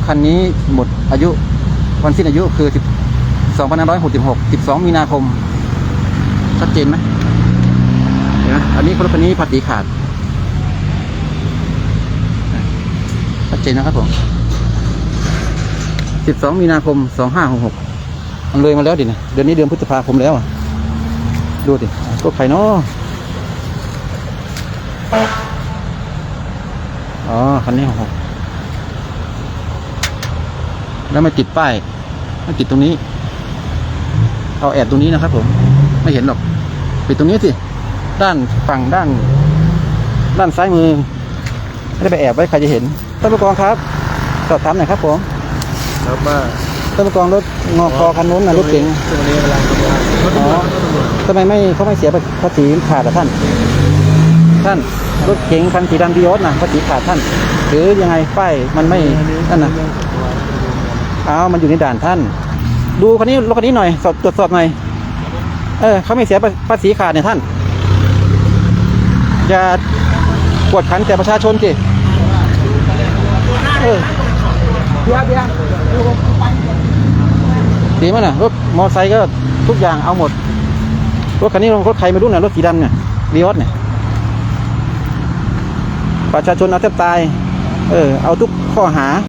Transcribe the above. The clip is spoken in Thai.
ถคันนี้หมดอายุวันสิ้นอายุคือ12 5 6 6 12 มีนาคม ชัดเจนไหมเห็นไหมอันนี้รถคันนี้ภาษีขาด ชัดเจนนะครับผม 12 มีนาคม 2566มันเลยมาแล้วดินะเดือนนี้เดือนพฤษภาคมแล้วอะดูดิก็ใครเนาะอ๋อ คันนี้ของผม แล้วไม่ติดป้ายไม่ติดตรงนี้ เอาแอบตรงนี้นะครับ ผม ไม่เห็นหรอก ปิดตรงนี้สิ ด้านฝั่งด้าน ด้านซ้ายมือ ไม่ได้ไปแอบไว้ใครจะเห็นท่านผู้กองครับ สอบถามหน่อยครับผมครับว่าท่านผู้กองรถงอคอคันนู้นนะรถเก๋งช่วงนี้กำลังทำงานรถตำรวจรถตำรวจทำไมไม่เขาไม่เสียภาษีขาดอะท่าน ท่านรถเก๋งคันสีดำดีโอสนะภาษีขาดท่าน หรือยังไงป้ายมันไม่นั่นนะ เอามันอยู่ในด่านท่าน ดูคันนี้รถคันนี้หน่อยสอบตรวจสอบหน่อย เออเขาไม่เสียภาษีขาดเนี่ยท่าน อย่ากวดขันแต่ประชาชนสิเออเบียเบียร์ดีมั้ยน่ะรถมอไซค์ก็ทุกอย่างเอาหมด รถคันนี้รถใครไม่รู้น่ะรถสีดำเนี่ยวีออสเนี่ย ประชาชนเอาแทบตาย เออ เอาทุกข้อหา